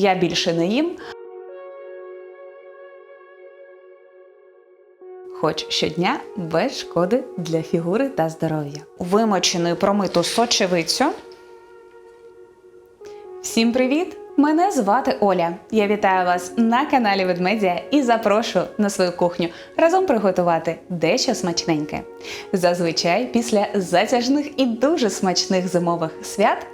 я більше не їм. Хоч щодня без шкоди для фігури та здоров'я. Вимочену і промиту сочевицю. Всім привіт! Мене звати Оля. Я вітаю вас на каналі Ведмедія і запрошую на свою кухню разом приготувати дещо смачненьке. Зазвичай після затяжних і дуже смачних зимових свят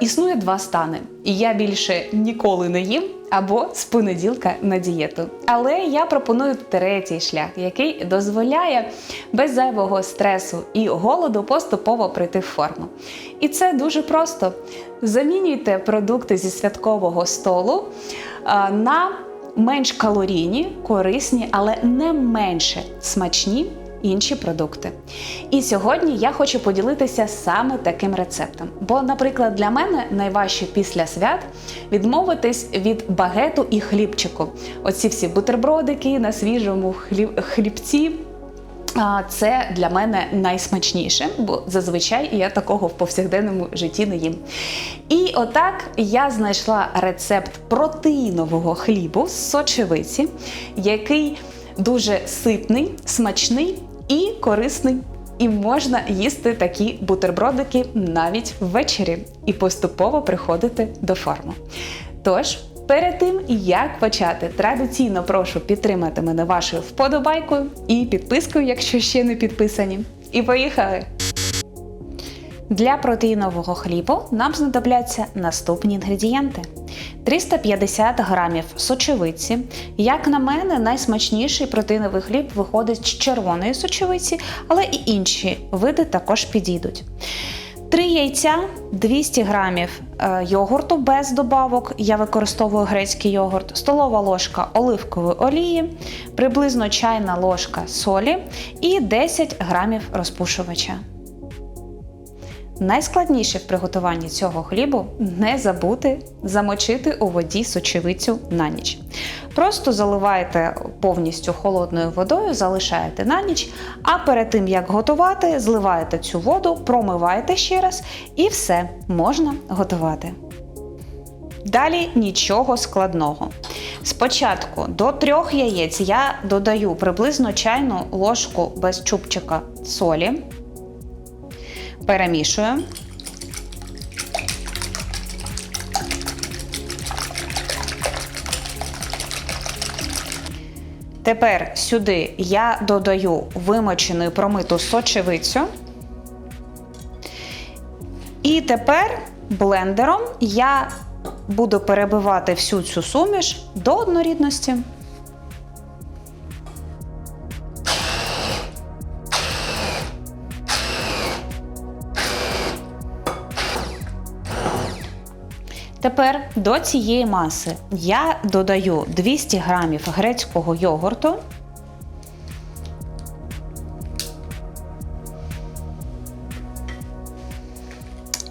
існує два стани. І я більше ніколи не їм або з понеділка на дієту. Але я пропоную третій шлях, який дозволяє без зайвого стресу і голоду поступово прийти в форму. І це дуже просто. Замінюйте продукти зі святкового столу а, на менш калорійні, корисні, але не менше смачні інші продукти. І сьогодні я хочу поділитися саме таким рецептом. Бо, наприклад, для мене найважче після свят відмовитись від багету і хлібчику. Оці всі бутербродики на свіжому хліб, хлібці. Це для мене найсмачніше, бо зазвичай я такого в повсякденному житті не їм. І отак я знайшла рецепт протеїнового хлібу з сочевиці, який дуже ситний, смачний і корисний. І можна їсти такі бутербродики навіть ввечері і поступово приходити до форми. Тож, перед тим як почати, традиційно прошу підтримати мене вашою вподобайкою і підпискою, якщо ще не підписані. І поїхали! Для протеїнового хлібу нам знадобляться наступні інгредієнти: 350 грамів сочевиці. Як на мене, найсмачніший протеїновий хліб виходить з червоної сочевиці, але і інші види також підійдуть. 3 яйця, 200 грамів е, йогурту без добавок. Я використовую грецький йогурт, столова ложка оливкової олії, приблизно чайна ложка солі і 10 грамів розпушувача. Найскладніше в приготуванні цього хлібу не забути замочити у воді сочевицю на ніч. Просто заливаєте повністю холодною водою, залишаєте на ніч, а перед тим як готувати, зливаєте цю воду, промиваєте ще раз і все можна готувати. Далі нічого складного. Спочатку до трьох яєць я додаю приблизно чайну ложку без чубчика солі перемішую. Тепер сюди я додаю вимочену промиту сочевицю. І тепер блендером я буду перебивати всю цю суміш до однорідності. Тепер до цієї маси я додаю 200 грамів грецького йогурту.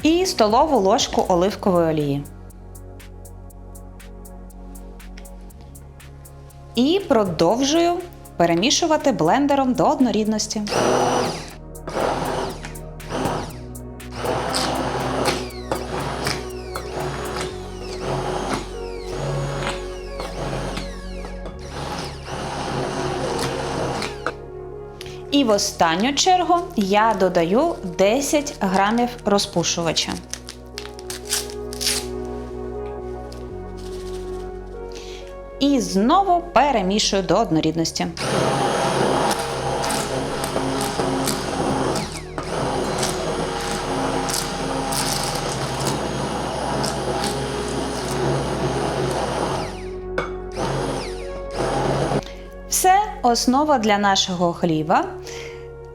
І столову ложку оливкової олії. І продовжую перемішувати блендером до однорідності. В останню чергу я додаю 10 грамів розпушувача. І знову перемішую до однорідності. Все, основа для нашого хліба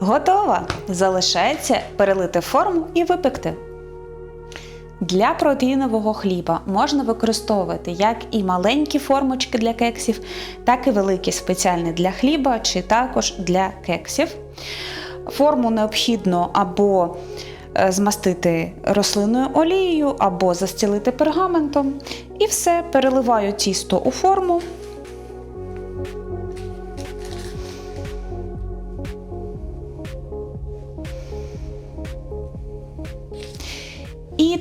готова. Залишається перелити форму і випекти. Для протеїнового хліба можна використовувати як і маленькі формочки для кексів, так і великі спеціальні для хліба чи також для кексів. Форму необхідно або е, змастити рослинною олією, або застілити пергаментом. І все, переливаю тісто у форму.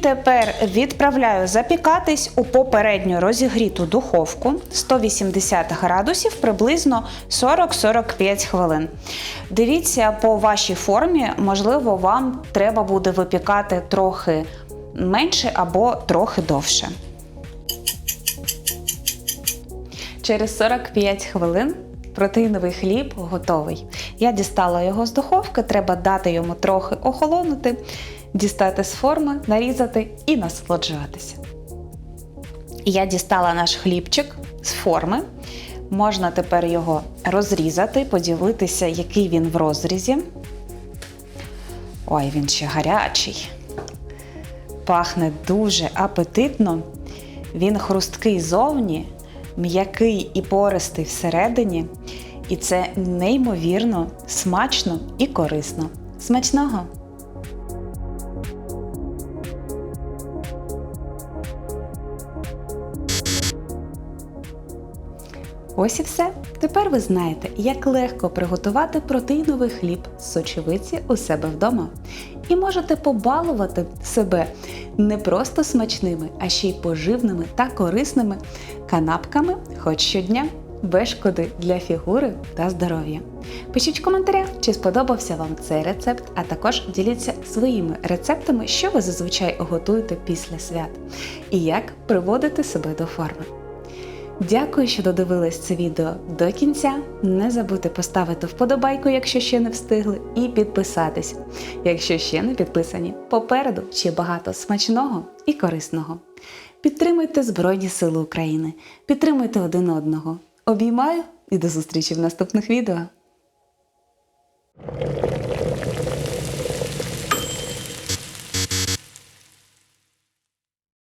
Тепер відправляю запікатись у попередньо розігріту духовку 180 градусів приблизно 40-45 хвилин. Дивіться по вашій формі, можливо, вам треба буде випікати трохи менше або трохи довше. Через 45 хвилин протеїновий хліб готовий. Я дістала його з духовки, треба дати йому трохи охолонути, дістати з форми, нарізати і насолоджуватися. Я дістала наш хлібчик з форми. Можна тепер його розрізати, поділитися, який він в розрізі. Ой, він ще гарячий. Пахне дуже апетитно. Він хрусткий зовні, м'який і пористий всередині. І це неймовірно смачно і корисно. Смачного! Ось і все. Тепер ви знаєте, як легко приготувати протеїновий хліб з сочевиці у себе вдома. І можете побалувати себе не просто смачними, а ще й поживними та корисними канапками хоч щодня, без шкоди для фігури та здоров'я. Пишіть в коментарях, чи сподобався вам цей рецепт, а також діліться своїми рецептами, що ви зазвичай готуєте після свят, і як приводити себе до форми. Дякую, що додивились це відео до кінця. Не забудьте поставити вподобайку, якщо ще не встигли, і підписатись, якщо ще не підписані. Попереду ще багато смачного і корисного. Підтримуйте Збройні Сили України, підтримуйте один одного. Обіймаю і до зустрічі в наступних відео.